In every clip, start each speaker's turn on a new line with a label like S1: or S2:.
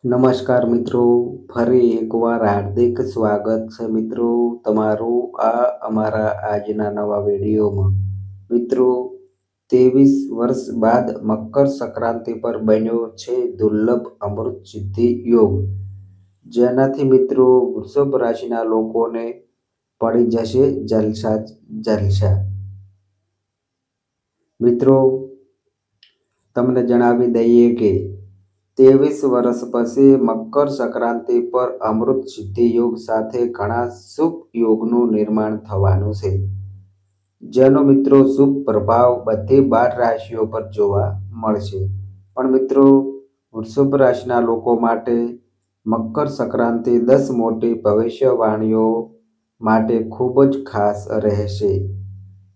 S1: નમસ્કાર મિત્રો, ફરી એકવાર હાર્દિક સ્વાગત છે મિત્રો તમારું આ અમારા આજના નવા વિડીયોમાં. મિત્રો, ત્રેવીસ વર્ષ બાદ મકર સંક્રાંતિ પર બન્યો છે દુર્લભ અમૃત સિદ્ધિ યોગ. જેનાથી મિત્રો, વૃષભ રાશિના લોકોને પડી જશે જલસા જલસા. મિત્રો, તમને જણાવી દઈએ કે ત્રેવીસ વર્ષ પછી મકર સંક્રાંતિ પર અમૃત સિદ્ધિ યોગ સાથે ઘણા શુભ યોગનું નિર્માણ થવાનું છે. જેનો મિત્રો શુભ પ્રભાવ બધી બાર રાશિઓ પર જોવા મળશે. પણ મિત્રો, વૃષભ રાશિના લોકો માટે મકર સંક્રાંતિ દસ મોટી ભવિષ્યવાણીઓ માટે ખૂબ જ ખાસ રહેશે.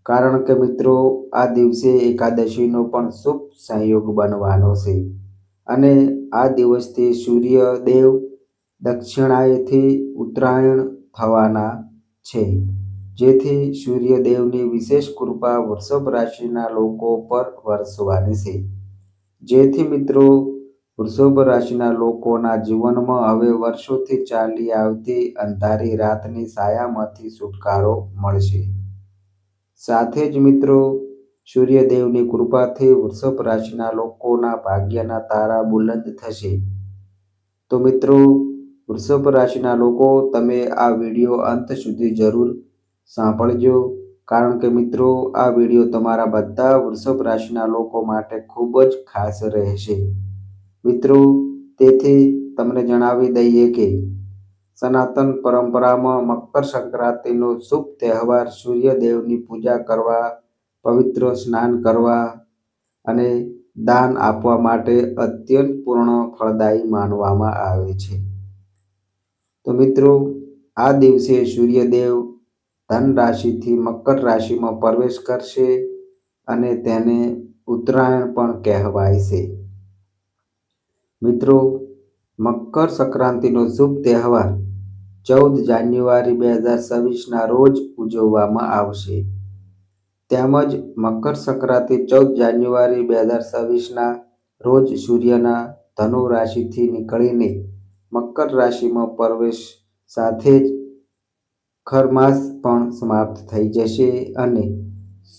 S1: કારણ કે મિત્રો, આ દિવસે એકાદશીનો પણ શુભ સંયોગ બનવાનો છે. અને આ દિવસથી સૂર્યદેવ દક્ષિણાયથી ઉત્તરાયણ થવાના છે. જેથી સૂર્યદેવની વિશેષ કૃપા વૃષભ રાશિના લોકો પર વરસવાની છે. જેથી મિત્રો, વૃષભ રાશિના લોકોના જીવનમાં હવે વર્ષોથી ચાલી આવતી અંધારી રાતની સાયામાંથી છુટકારો મળશે. સાથે જ મિત્રો સૂર્યદેવની કૃપાથી વૃષભ રાશિના લોકોના ભાગ્યના તારા બુલંદ થશે. તો મિત્રો, વૃષભ રાશિના લોકો, તમે આ વીડિયો અંત સુધી જરૂર સાંભળજો. કારણ કે મિત્રો, આ વીડિયો તમારા બધા વૃષભ રાશિના લોકો માટે ખૂબ જ ખાસ રહેશે. મિત્રો, તેથી તમને જણાવી દઈએ કે સનાતન પરંપરામાં મકર સંક્રાંતિનો શુભ તહેવાર સૂર્યદેવની પૂજા કરવા પવિત્ર સ્નાન કરવા અને દાન આપવા માટે અત્યંત પૂર્ણ ફળદાયી માનવામાં આવે છે. તો મિત્રો, આ દિવસે સૂર્યદેવ ધન રાશિથી મકર રાશિમાં પ્રવેશ કરશે અને તેને ઉત્તરાયણ પણ કહેવાય છે. મિત્રો, મકર સંક્રાંતિનો શુભ તહેવાર ચૌદ જાન્યુઆરી બે હજાર છવ્વીસના રોજ ઉજવવામાં આવશે. તેમજ મકર સંક્રાંતિ ચૌદ જાન્યુઆરી બે હજાર છવ્વીસના રોજ સૂર્યના ધનુ રાશિથી નીકળીને મકર રાશિમાં પ્રવેશ સાથે જ ખરમાસ પણ સમાપ્ત થઈ જશે અને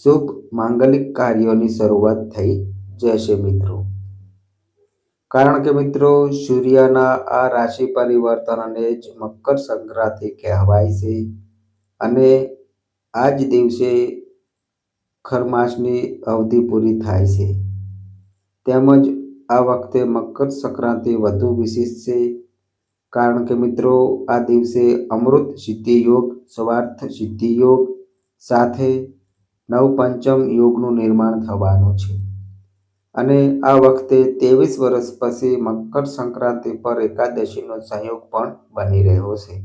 S1: શુભ માંગલિક કાર્યોની શરૂઆત થઈ જશે મિત્રો. કારણ કે મિત્રો, સૂર્યના આ રાશિ પરિવર્તનને જ મકર સંક્રાંતિ કહેવાય છે અને આ જ દિવસે ખરમાસની અવધિ પૂરી થાય છે. તેમજ આ વખતે મકર સંક્રાંતિ વધુ વિશેષ છે. કારણ કે મિત્રો, આ દિવસે અમૃત સિદ્ધિ યોગ, સ્વાર્થ સિદ્ધિ યોગ સાથે નવપંચમ યોગનું નિર્માણ થવાનું છે. અને આ વખતે ત્રેવીસ વર્ષ પછી મકર સંક્રાંતિ પર એકાદશીનો સંયોગ પણ બની રહ્યો છે.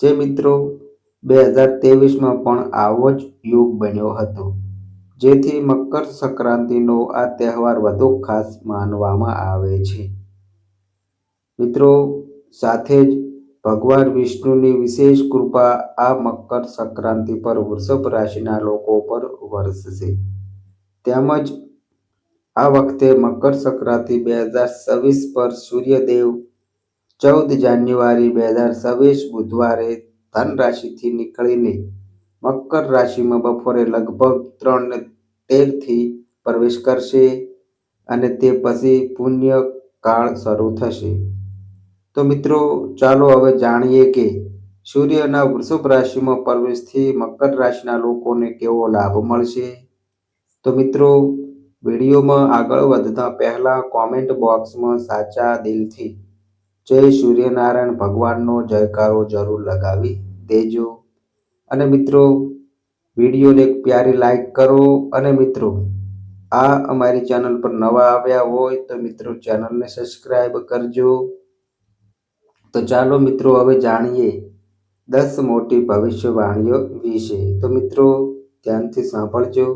S1: જે મિત્રો બે હજાર ત્રેવીસમાં પણ આવો જ યોગ બન્યો હતો, જેથી મકર સંક્રાંતિનો આ તહેવાર વધુ ખાસ માનવામાં આવે છે. મિત્રો, સાથે જ ભગવાન વિષ્ણુની વિશેષ કૃપા આ મકર સંક્રાંતિ પર વૃષભ રાશિના લોકો પર વરસશે. તેમજ આ વખતે મકર સંક્રાંતિ બે હજાર છવ્વીસ પર સૂર્યદેવ ચૌદ જાન્યુઆરી બે હજાર છવ્વીસ બુધવારે ધન રાશિથી નીકળીને મકર રાશિમાં બપોરે લગભગ ત્રણ તેરથી પ્રવેશ કરશે અને તે પછી પુણ્ય કાળ શરૂ થશે. તો મિત્રો, ચાલો હવે જાણીએ કે સૂર્યના વૃષભ રાશિમાં પ્રવેશથી મકર રાશિના લોકોને કેવો લાભ મળશે. તો મિત્રો, વિડીયોમાં આગળ વધતા પહેલા કોમેન્ટ બોક્સમાં સાચા દિલથી જય સૂર્યનારાયણ, ભગવાનનો જયકારો જરૂર લગાવી દેજો. અને મિત્રો, વિડીયોને પ્યારી લાઈક કરો. અને મિત્રો, આ અમારી ચેનલ પર નવા આવ્યા હોય તો મિત્રો ચેનલને સબસ્ક્રાઈબ કરજો. તો ચાલો મિત્રો, હવે જાણીએ દસ મોટી ભવિષ્યવાણીઓ વિશે. તો મિત્રો, ધ્યાનથી સાંભળજો.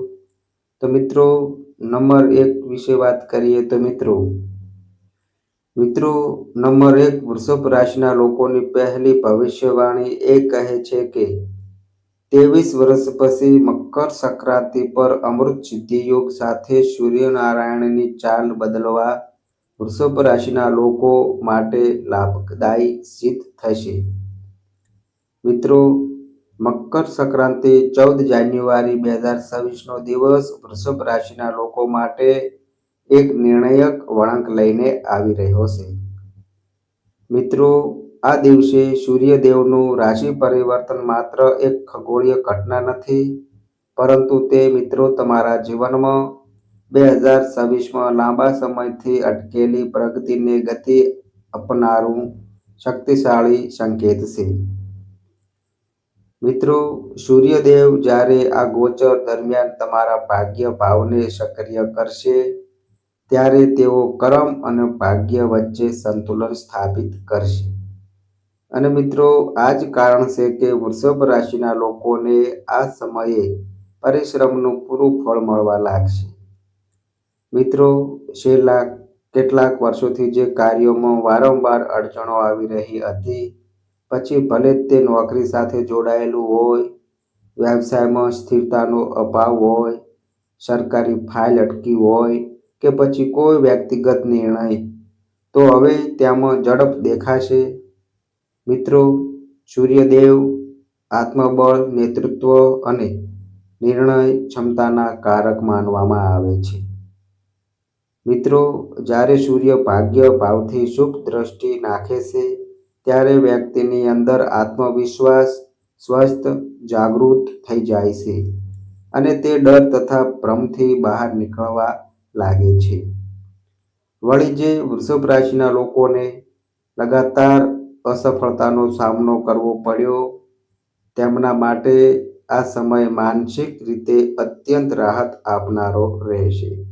S1: તો મિત્રો, નંબર એક વિશે વાત કરીએ તો મિત્રો મિત્રો, નંબર એક વૃષભ રાશિના લોકોની પહેલી ભવિષ્યવાણી એ કહે છે કે, ત્રેવીસ વર્ષ પછી મકર સંક્રાંતિ પર અમૃત સિદ્ધિ યોગ સાથે સૂર્યનારાયણની ચાલ બદલવા વૃષભ રાશિના લોકો માટે લાભદાયી સિદ્ધ થશે. મિત્રો, મકર સંક્રાંતિ ચૌદ જાન્યુઆરી બે હજાર છવ્વીસનો દિવસ વૃષભ રાશિના લોકો માટે એક નિર્ણાયક વળાંક લઈને આવી રહ્યો છે. મિત્રો, આ દિવસે સૂર્યદેવનું રાશિ પરિવર્તન માત્ર એક ખગોળીય ઘટના નથી, પરંતુ તે મિત્રો તમારા જીવનમાં બે હજાર છવ્વીસમાં લાંબા સમયથી અટકેલી પ્રગતિને ગતિ અપનારું શક્તિશાળી સંકેત છે. મિત્રો, સૂર્યદેવ જ્યારે આ ગોચર દરમિયાન તમારા ભાગ્ય ભાવને સક્રિય કરશે ત્યારે તેઓ કર્મ અને ભાગ્ય વચ્ચે સંતુલન સ્થાપિત કરશે. અને મિત્રો, આ જ કારણ છે કે વૃષભ રાશિના લોકોને આ સમયે પરિશ્રમનું પૂરું ફળ મળવા લાગશે. મિત્રો, છેલ્લા કેટલાક વર્ષોથી જે કાર્યોમાં વારંવાર અડચણો આવી રહી હતી, પછી ભલે તે નોકરી સાથે જોડાયેલું હોય, વ્યવસાયમાં સ્થિરતાનો અભાવ હોય, સરકારી ફાઇલ અટકી હોય કે પછી કોઈ વ્યક્તિગત નિર્ણય, તો હવે તેમાં ઝડપ દેખાશે. મિત્રો, સૂર્યદેવ, આત્મબળ, નેતૃત્વ અને નિર્ણય ક્ષમતાના કારક માનવામાં આવે છે. મિત્રો, જ્યારે સૂર્ય ભાગ્ય ભાવથી શુભ દ્રષ્ટિ નાખે છે, ત્યારે વ્યક્તિની અંદર આત્મવિશ્વાસ સ્વસ્થ, જાગૃત થઈ જાય છે અને તે ડર તથા ભ્રમથી બહાર નીકળવા લાગે છે. વળી જે વૃષભ રાશિના લોકોને લગાતાર અસફળતાનો સામનો કરવો પડ્યો. તેમના માટે આ સમય માનસિક રીતે અત્યંત રાહત આપનારો રહેશે.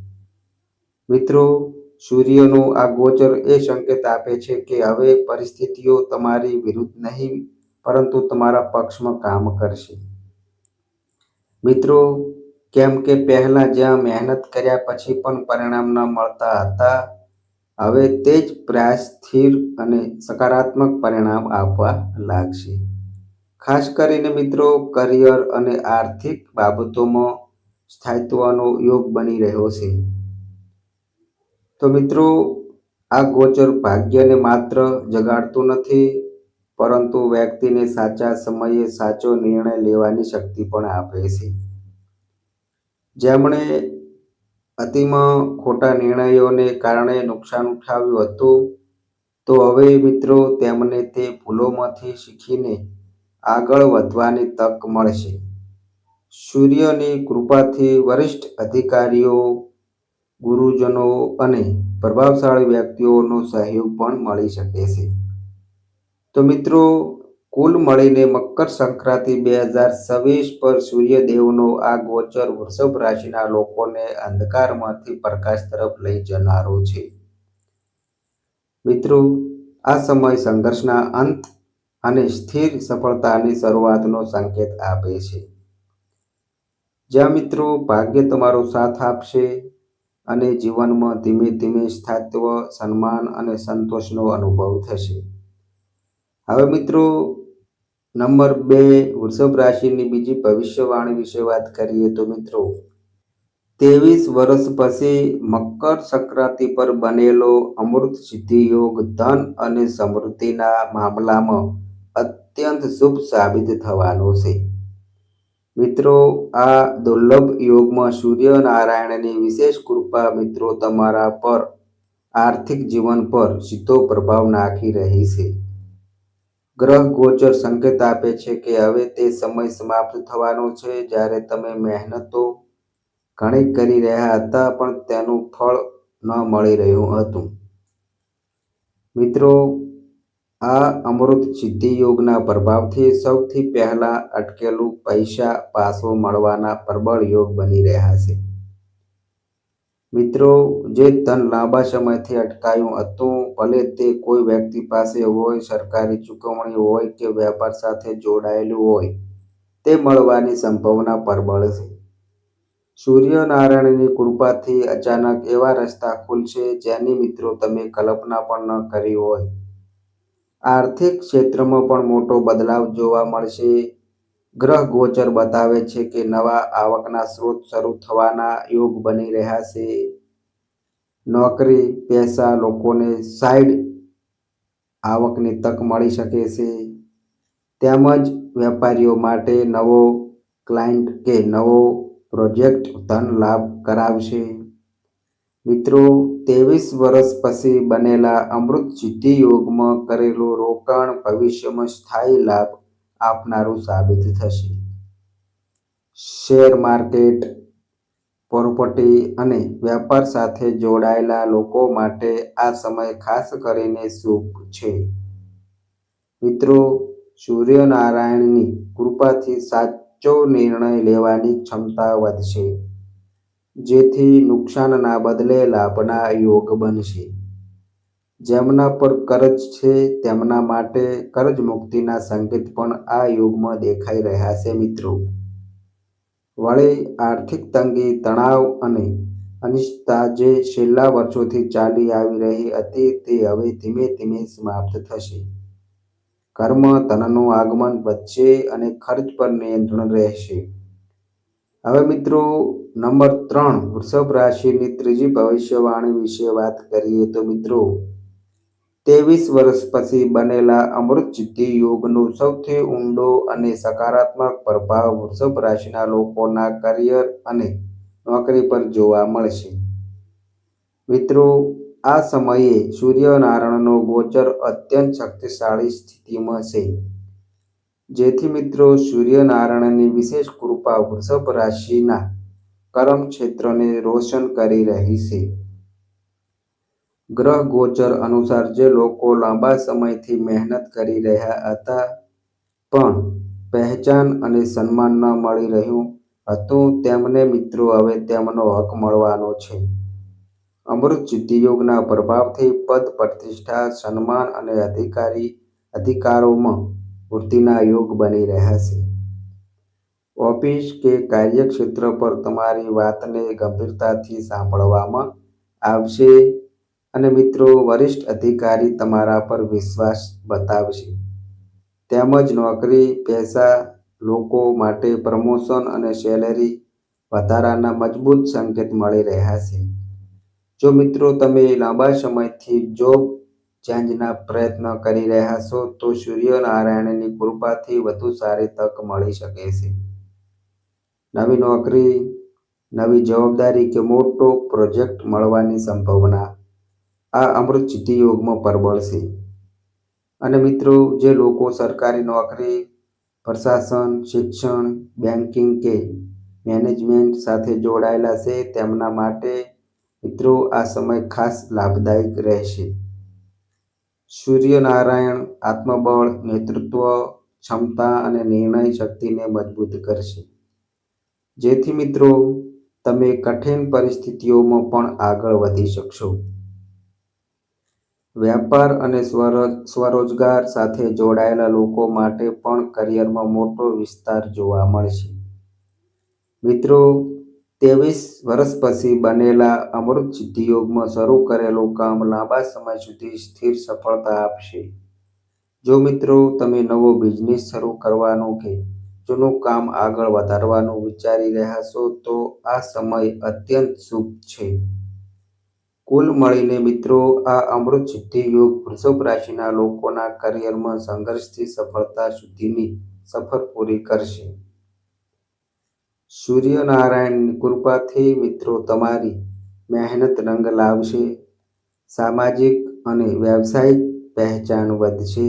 S1: મિત્રો, સૂર્યનો આ ગોચર એ સંકેત આપે છે કે હવે પરિસ્થિતિઓ તમારી વિરુદ્ધ નહીં, પરંતુ તમારા પક્ષમાં કામ કરશે. મિત્રો કેમ કે પહેલા જ્યાં મહેનત કર્યા પછી પણ પરિણામ ન મળતા હતા. હવે તે જ પ્રયાસ સ્થિર અને સકારાત્મક પરિણામ આપવા લાગશે. ખાસ કરીને મિત્રો, કરિયર અને આર્થિક બાબતોમાં સ્થાયિત્વનો યોગ બની રહ્યો છે. તો મિત્રો, આ ગોચર ભાગ્યને માત્ર જગાડતું નથી, પરંતુ વ્યક્તિને સાચા સમયે સાચો નિર્ણય લેવાની શક્તિ પણ આપે છે. જેમણે અતિમાં ખોટા નિર્ણયોને કારણે નુકસાન ઉઠાવ્યું હતું, તો હવે મિત્રો તેમને તે ભૂલોમાંથી શીખીને આગળ વધવાની તક મળશે. સૂર્યની કૃપાથી વરિષ્ઠ અધિકારીઓ, ગુરુજનો અને પ્રભાવશાળી વ્યક્તિઓનો સહયોગ પણ મળી શકે છે. તો મિત્રો કુલ મળીને મકર સંક્રાંતિ બે હજાર છવ્વીસ પર સૂર્યદેવનો આ ગોચર વૃષભ રાશિના લોકોને અંધકારમાંથી પ્રકાશ તરફ લઈ જનારો છે. મિત્રો, આ સમય સંઘર્ષના અંત અને સ્થિર સફળતાની શરૂઆતનો સંકેત આપે છે. જ્યાં મિત્રો, ભાગ્ય તમારો સાથ આપશે અને જીવનમાં ધીમે ધીમે સ્થાત્વ, સન્માન અને સંતોષનો અનુભવ થશે. હવે મિત્રો નંબર બે, વૃષભ રાશિની બીજી ભવિષ્યવાણી વિશે વાત કરીએ તો મિત્રો, ત્રેવીસ વર્ષ પછી મકર સંક્રાંતિ પર બનેલો અમૃત સિદ્ધિ યોગ ધન અને સમૃદ્ધિના મામલામાં અત્યંત શુભ સાબિત થવાનો છે. મિત્રો, આ દુર્લભ યોગમાં સૂર્યનારાયણની વિશેષ કૃપા મિત્રો તમારા પર, આર્થિક જીવન પર સીધો પ્રભાવ નાખી રહી છે. ગ્રહ ગોચર સંકેત આપે છે કે હવે તે સમય સમાપ્ત થવાનો છે, જ્યારે તમે મહેનતો ઘણી કરી રહ્યા હતા, પણ તેનું ફળ ન મળી રહ્યું હતું. મિત્રો, આ અમૃત સિદ્ધિ યોગના પ્રભાવથી સૌથી પહેલા અટકેલું પૈસા પાછો મળવાના પ્રબળ યોગ બની રહ્યા છે. મિત્રો, જે ધન લાંબા સમયથી અટકાયું હતું, ભલે તે કોઈ વ્યક્તિ પાસે હોય, સરકારી ચૂકવણી હોય કે વેપાર સાથે જોડાયેલું હોય, તે મળવાની સંભાવના પરબળ છે. સૂર્યનારાયણની કૃપાથી અચાનક એવા રસ્તા ખુલશે જેની મિત્રો તમે કલ્પના પણ ન કરી હોય. આર્થિક ક્ષેત્રમાં પણ મોટો બદલાવ જોવા મળશે. ગ્રહ ગોચર બતાવે છે કે નવા આવકના સ્ત્રોત શરૂ થવાના યોગ બની રહ્યા છે. નોકરી, પૈસા લોકોને સાઈડ આવકની તક મળી શકે છે. તેમજ વેપારીઓ માટે નવો ક્લાયન્ટ કે નવો પ્રોજેક્ટ ધન લાભ કરાવશે. મિત્રો, ત્રેવીસ વર્ષ પછી બનેલા અમૃત સિદ્ધિ યોગમાં કરેલું રોકાણ ભવિષ્યમાં સ્થાયી લાભ આપનારું સાબિત થશે. શેર માર્કેટ, પ્રોપર્ટી અને વેપાર સાથે જોડાયેલા લોકો માટે આ સમય ખાસ કરીને શુભ છે. મિત્રો, સૂર્યનારાયણની કૃપાથી સાચો નિર્ણય લેવાની ક્ષમતા વધશે, જેથી નુકસાનના બદલે લાભના યોગ બનશે. જેમના પર કરજ છે, તેમના માટે કરજ મુક્તિના સંકેત પણ આ યુગમાં દેખાઈ રહ્યા છે મિત્રો. વળી આર્થિક તંગી તણાવ અને અનિશ્ચિતતા જે છેલ્લા વર્ષોથી ચાલી આવી રહી હતી તે હવે ધીમે ધીમે સમાપ્ત થશે. કર્મ ધનનું આગમન વધશે અને ખર્ચ પર નિયંત્રણ રહેશે. હવે મિત્રો, નંબર ત્રણ, વૃષભ રાશિની ત્રીજી ભવિષ્યવાણી વિશે વાત કરીએ તો મિત્રો ત્રેવીસ વર્ષ પછી બનેલા અમૃત સિદ્ધિ યોગનો સૌથી ઊંડો અને સકારાત્મક પ્રભાવ વૃષભ રાશિના લોકોના કરિયર અને નોકરી પર જોવા મળશે. મિત્રો, આ સમયે સૂર્યનારાયણનો ગોચર અત્યંત શક્તિશાળી સ્થિતિમાં છે. જેથી મિત્રો, સૂર્યનારાયણની વિશેષ કૃપા વૃષભ રાશિના કર્મ ક્ષેત્રને રોશન કરી રહી છે. ગ્રહ ગોચર અનુસાર જે લોકો લાંબા સમયથી મહેનત કરી રહ્યા હતા, પણ પહેચાન અને સન્માન ન મળી રહ્યું હતું, તેમને મિત્રો હવે તેમનો હક મળવાનો છે. અમૃત સિદ્ધિ યોગના પ્રભાવથી પદ પ્રતિષ્ઠા, સન્માન અને અધિકારી અધિકારોમાં વૃદ્ધિના યોગ બની રહ્યા છે. ઓફિસ કે કાર્યક્ષેત્ર પર તમારી વાતને ગંભીરતાથી સાંભળવામાં આવશે. અને મિત્રો, વરિષ્ઠ અધિકારી તમારા પર વિશ્વાસ બતાવશે. તેમજ નોકરી, પૈસા, લોકો માટે પ્રમોશન અને સેલેરી વધારાના મજબૂત સંકેત મળી રહ્યા છે. જો મિત્રો, તમે લાંબા સમયથી જોબ ચેન્જના પ્રયત્ન કરી રહ્યા છો, તો સૂર્યનારાયણની કૃપાથી વધુ સારી તક મળી શકે છે. નવી નોકરી, નવી જવાબદારી કે મોટો પ્રોજેક્ટ મળવાની સંભાવના આ અમૃત સિદ્ધિ યોગમાં પ્રબળ છે. અને મિત્રો, જે લોકો સરકારી નોકરી, પ્રશાસન, શિક્ષણ બેન્કિંગ કે મેનેજમેન્ટ સાથે જોડાયેલા છે, તેમના માટે મિત્રો આ સમય ખાસ લાભદાયક રહેશે. સૂર્યનારાયણ આત્મબળ, નેતૃત્વ, ક્ષમતા અને નિર્ણય શક્તિને મજબૂત કરશે. જેથી મિત્રો, તમે કઠિન પરિસ્થિતિઓમાં પણ આગળ વધી શકશો. વેપાર અને સ્વરોજગાર સાથે જોડાયેલા લોકો માટે પણ કરિયરમાં મોટો વિસ્તાર જોવા મળશે. મિત્રો, ત્રેવીસ વર્ષ પછી બનેલા અમૃત સિદ્ધિ યોગમાં શરૂ કરેલું કામ લાંબા સમય સુધી સ્થિર સફળતા આપશે. જો મિત્રો, તમે નવો બિઝનેસ શરૂ કરવાનો કે જૂનું કામ આગળ વધારવાનું વિચારી રહ્યા છો, તો આ સમય અત્યંત શુભ છે. કુલ મળીને મિત્રો આ અમૃત સિદ્ધિ યોગ વૃષભ રાશિના લોકોના કરિયરમાં સંઘર્ષથી સફળતા સુધીની સફર પૂરી કરશે. સૂર્યનારાયણની કૃપાથી મિત્રો તમારી મહેનત રંગ લાવશે, સામાજિક અને વ્યવસાયિક પહેચાન વધશે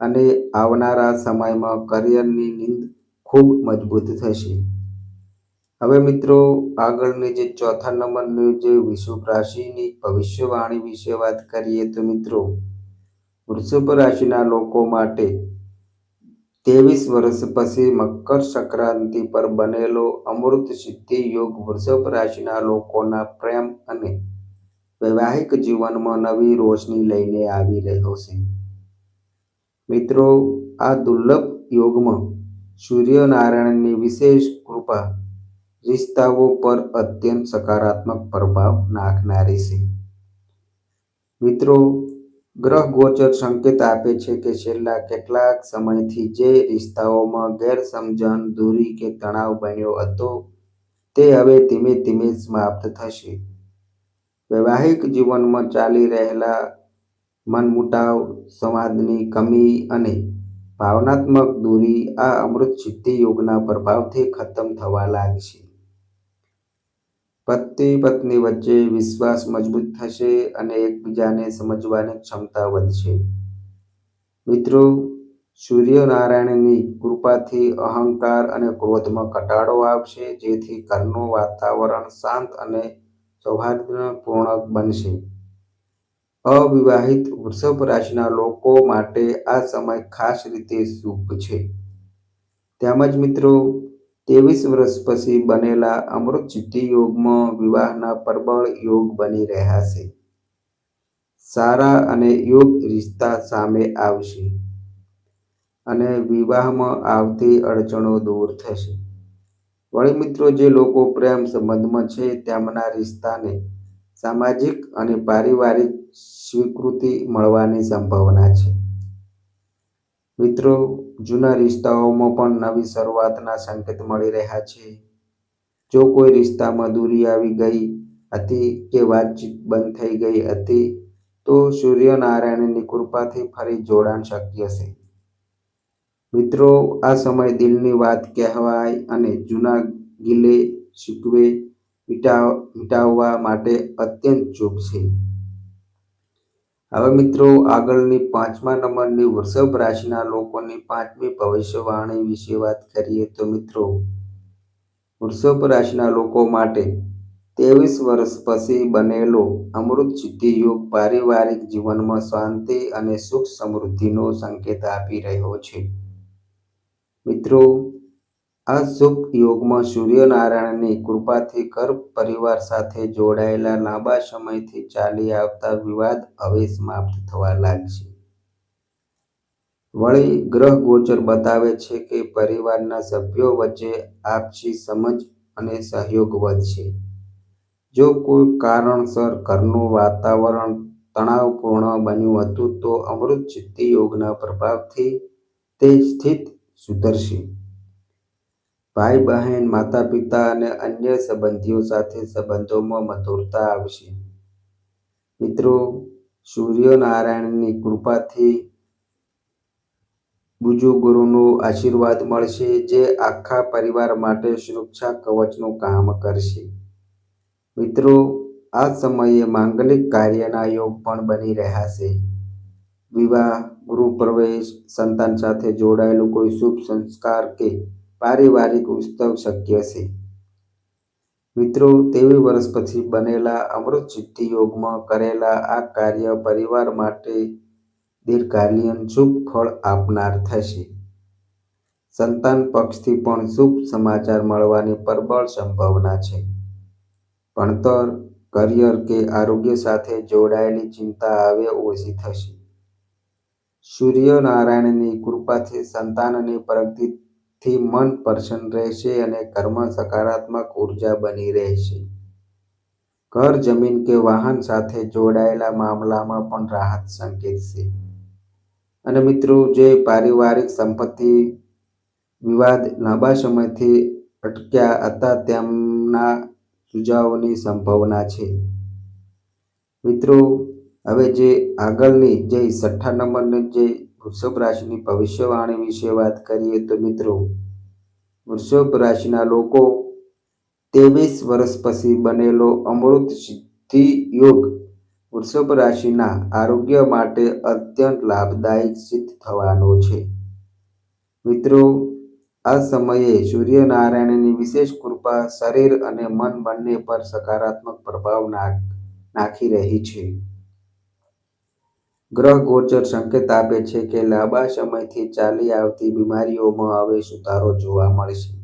S1: અને આવનારા સમયમાં કરિયરની નીંદ ખૂબ મજબૂત થશે. હવે મિત્રો, આગળની જે ચોથા નંબરની જે વૃષભ રાશિની ભવિષ્યવાણી વિશે વાત કરીએ તો મિત્રો વૃષભ રાશિના લોકો માટે ત્રેવીસ વર્ષ પછી મકર સંક્રાંતિ પર બનેલો અમૃત સિદ્ધિ યોગ વૃષભ રાશિના લોકોના પ્રેમ અને વૈવાહિક જીવનમાં નવી રોશની લઈને આવી રહ્યો છે. મિત્રો, આ દુર્લભ યોગમાં સૂર્યનારાયણની વિશેષ કૃપા રિશ્તાઓ પર અત્યંત સકારાત્મક પ્રભાવ નાખનારી છે. મિત્રો, ગ્રહ ગોચર સંકેત આપે છે કે છેલ્લા કેટલાક સમયથી જે રિશ્તાઓમાં ગેરસમજણ, દૂરી કે તણાવ બન્યો હતો, તે હવે ધીમે ધીમે સમાપ્ત થશે. વૈવાહિક જીવનમાં ચાલી રહેલા મનમુટાવ, સંવાદની કમી અને ભાવનાત્મક દૂરી આ અમૃત સિદ્ધિ યોગના પ્રભાવથી ખતમ થવા લાગશે. પતિ પત્ની વચ્ચે વિશ્વાસ મજબૂત થશે અને એકબીજાને સમજવાની ક્ષમતા વધશે. મિત્રો, સૂર્યનારાયણની કૃપાથી અહંકાર અને ક્રોધમાં ઘટાડો આવશે, જેથી ઘરનું વાતાવરણ શાંત અને સૌહાર્દપૂર્ણ બનશે. અવિવાહિત વૃષભ રાશિના લોકો માટે આ સમય ખાસ રીતે શુભ છે. તેમજ મિત્રો ત્રેવીસ વર્ષ પછી બનેલા અમૃત સિદ્ધિ યોગમાં વિવાહના પ્રબળ યોગ બની રહ્યા છે. સારા અને યોગ રિશ્તા સામે આવશે અને વિવાહમાં આવતી અડચણો દૂર થશે. વળી મિત્રો, જે લોકો પ્રેમ સંબંધમાં છે, તેમના રિશ્તાને સામાજિક અને પારિવારિક સ્વીકૃતિ મળવાની સંભાવના છે. મિત્રો, જૂના રિશ્તાઓમાં પણ નવી શરૂઆતના સંકેત મળી રહ્યા છે. જો કોઈ રિશ્તામાં દૂરી આવી ગઈ હતી કે વાતચીત બંધ થઈ ગઈ હતી, તો સૂર્યનારાયણની કૃપાથી ફરી જોડાણ શક્ય છે. મિત્રો, આ સમય દિલની વાત કહેવાય અને જૂના ગિલે શીખવે મિટાવવા માટે અત્યંત ચૂપ છે. હવે મિત્રો, આગળની પાંચમા નંબરની વૃષભ રાશિના લોકોની પાંચમી ભવિષ્યવાણી વિશે વાત કરીએ તો મિત્રો, વૃષભ રાશિના લોકો માટે ત્રેવીસ વર્ષ પછી બનેલો અમૃત સિદ્ધિ યોગ પારિવારિક જીવનમાં શાંતિ અને સુખ સમૃદ્ધિનો સંકેત આપી રહ્યો છે. મિત્રો આ શુભ યોગમાં સૂર્યનારાયણની કૃપાથી ઘર પરિવાર સાથે જોડાયેલા લાંબા સમયથી ચાલી આવતા વિવાદ હવે સમાપ્ત થવા લાગશે. વળી ગ્રહ ગોચર બતાવે છે કે પરિવારના સભ્યો વચ્ચે આપસી સમજ અને સહયોગ વધશે. જો કોઈ કારણસર ઘરનું વાતાવરણ તણાવપૂર્ણ બન્યું હતું તો અમૃત સિદ્ધિ યોગના પ્રભાવથી તે સ્થિત સુધરશે. ભાઈ બહેન માતા પિતા અને અન્ય સંબંધીઓ સાથે સંબંધોમાં મધુરતા આવશે. મિત્રો, સૂર્યનારાયણની કૃપાથી ગુરુનો આશીર્વાદ મળશે, જે આખા પરિવાર માટે સુરક્ષા કવચનું કામ કરશે. મિત્રો, આ સમયે માંગલિક કાર્યના યોગ પણ બની રહ્યા છે. વિવાહ ગૃહ પ્રવેશ સંતાન સાથે જોડાયેલું કોઈ શુભ સંસ્કાર કે પારિવારિક ઉત્સવ શક્ય છે. મિત્રો, તેવી વર્ષ પછી બનેલા અમૃત સિદ્ધિ યોગમાં કરેલા આ કાર્ય પરિવાર માટે દીર્ઘકાલીન શુભ ફળ આપનાર થશે. સંતાન પક્ષથી પણ શુભ સમાચાર મળવાની પ્રબળ સંભાવના છે. ભણતર, કરિયર કે આરોગ્ય સાથે જોડાયેલી ચિંતા હવે ઓછી થશે. સૂર્યનારાયણની કૃપાથી સંતાનની પ્રગતિથી મન પ્રસન્ન રહેશે અને ઘરમાં સકારાત્મક ઊર્જા બની રહેશે. ઘર, જમીન કે વાહન સાથે જોડાયેલા મામલામાં પણ રાહત સંકેત છે. અને મિત્રો, જે પારિવારિક સંપત્તિ વિવાદ લાંબા સમયથી અટક્યા હતા, તેમના સુજાવની સંભાવના છે. મિત્રો, હવે જે આગળની, જે છઠ્ઠા નંબરની જે વૃષભ રાશિની ભવિષ્યવાણી વિશે વાત કરીએ તો મિત્રો વૃષભ રાશિના લોકો ત્રેવીસ વર્ષ પછી બનેલો અમૃત સિદ્ધિ યોગ વૃષભ રાશિના આરોગ્ય માટે અત્યંત લાભદાયક સિદ્ધ થવાનો છે. મિત્રો, આ સમયે સૂર્યનારાયણની વિશેષ કૃપા શરીર અને મન બંને પર સકારાત્મક પ્રભાવ નાખી રહી છે. ગ્રહ ગોચર સંકેત આપે છે કે લાંબા સમયથી ચાલી આવતી બીમારીઓમાં હવે સુધારો જોવા મળશે.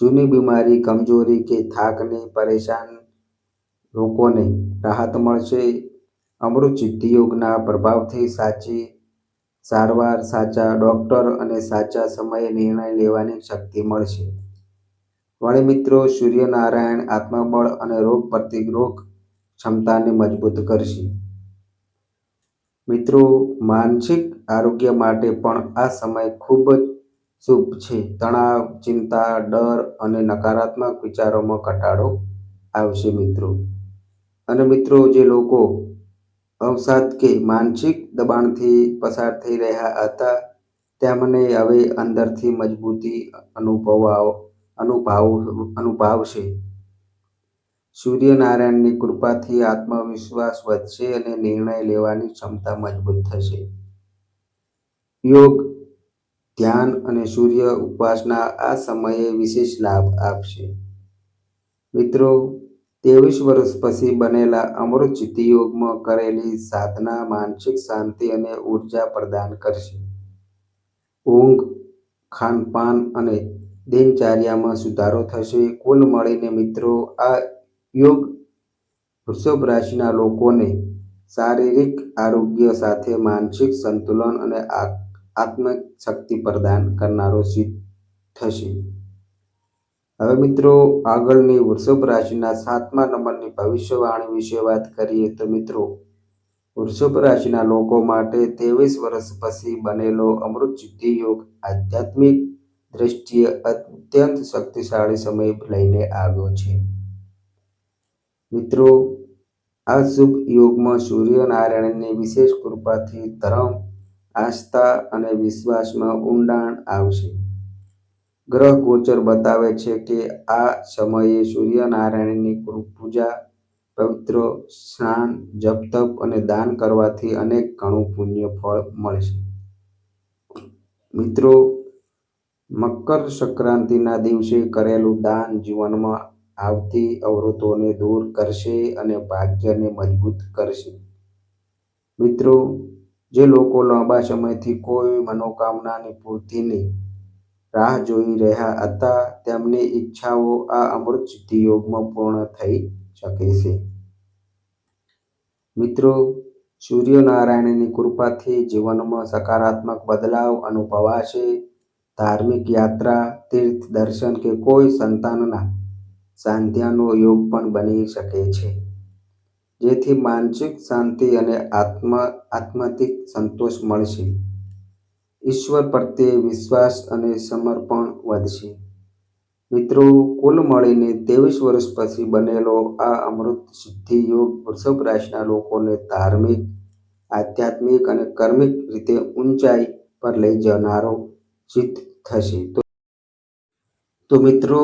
S1: જૂની બીમારી, કમજોરી કે થાકની પરેશાન લોકોને રાહત મળશે. અમૃત સિદ્ધિ યોગના પ્રભાવથી સાચી, સારવાર, સાચા ડૉક્ટર અને સાચા સમયે નિર્ણય લેવાની શક્તિ મળશે. વળી મિત્રો, સૂર્યનારાયણ આત્મબળ અને રોગ પ્રતિરોગ ક્ષમતાને મજબૂત કરશે. મિત્રો, માનસિક આરોગ્ય માટે પણ આ સમય ખૂબ જ શુભ છે. તણાવ, ચિંતા, ડર અને નકારાત્મક વિચારોમાં ઘટાડો આવશે મિત્રો. અને મિત્રો, જે લોકો અવસાદ કે માનસિક દબાણથી પસાર થઈ રહ્યા હતા તેમને હવે અંદરથી મજબૂતી અનુભવાવ, અનુભાવ અનુભાવશે સૂર્યનારાયણની કૃપાથી આત્મવિશ્વાસ વધશે અને નિર્ણય લેવાની ક્ષમતા મજબૂત થશે. યોગ, ધ્યાન અને સૂર્ય ઉપાસના આ સમયે વિશેષ લાભ આપશે. મિત્રો, ત્રેવીસ વર્ષ પછી બનેલા અમૃત યોગમાં કરેલી સાધના માનસિક શાંતિ અને ઊર્જા પ્રદાન કરશે. ઊંઘ, ખાનપાન અને દિનચર્યામાં સુધારો થશે. કુલ મળીને મિત્રો, આ યોગ વૃષભ રાશિના લોકોને શારીરિક આરોગ્ય સાથે માનસિક સંતુલન અને આત્મિક શક્તિ પ્રદાન કરનારો સિદ્ધ થશે. હવે મિત્રો, આગળની વૃષભ રાશિના સાતમા નંબરની ભવિષ્યવાણી વિશે વાત કરીએ તો મિત્રો, વૃષભ રાશિના લોકો માટે ત્રેવીસ વર્ષ પછી બનેલો અમૃત સિદ્ધિ યોગ આધ્યાત્મિક દ્રષ્ટિએ અત્યંત શક્તિશાળી સમય લઈને આવ્યો છે. મિત્રો, આ શુભ યોગમાં સૂર્યનારાયણની વિશેષ કૃપાથી ધર્મ, આસ્થા અને વિશ્વાસમાં ઊંડાણ આવશે. ગ્રહ ગોચર બતાવે છે કે આ સમયે સૂર્યનારાયણની પૂજા, પવિત્ર સ્નાન જપ તપ અને દાન કરવાથી અનેક ઘણું પુણ્ય ફળ મળશે. મિત્રો, મકર સંક્રાંતિના દિવસે કરેલું દાન જીવનમાં આવતી અવરોધોને દૂર કરશે અને ભાગ્યને મજબૂત કરશે. મિત્રો, જે લોકો લાંબા સમયથી કોઈ મનોકામનાની પૂર્તિની રાહ જોઈ રહ્યા હતા, તેમની ઈચ્છાઓ આ અમૃત સિદ્ધિ યોગમાં પૂર્ણ થઈ શકે છે. મિત્રો, સૂર્યનારાયણની કૃપાથી જીવનમાં સકારાત્મક બદલાવ અનુભવાશે. ધાર્મિક યાત્રા, તીર્થ દર્શન કે કોઈ સંતાનના સાંધ્યનો યોગ પણ બની શકે છે. જેથી માનસિક શાંતિ અને આત્મ, આત્માતિક સંતોષ મળશે. ઈશ્વર પ્રત્યે વિશ્વાસ અને સમર્પણ વધશે. મિત્રો, કુલ મળીને ત્રેવીસ વર્ષ પછી બનેલો આ અમૃત સિદ્ધિ યોગ વૃષભ રાશિના લોકોને ધાર્મિક, આધ્યાત્મિક અને કર્મિક રીતે ઊંચાઈ પર લઈ જનારો સિદ્ધ થશે. તો મિત્રો,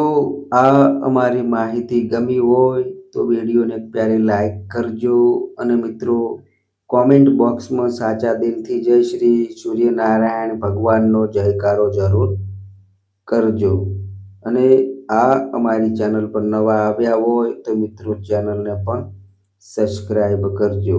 S1: આ અમારી માહિતી ગમી હોય તો વિડીયોને પ્યારે લાઈક કરજો અને મિત્રો, કોમેન્ટ બોક્સમાં સાચા દિલથી જય શ્રી સૂર્યનારાયણ ભગવાનનો જયકારો જરૂર કરજો. અને આ અમારી ચેનલ પર નવા આવ્યા હોય તો મિત્રો ચેનલને પણ સબસ્ક્રાઈબ કરજો.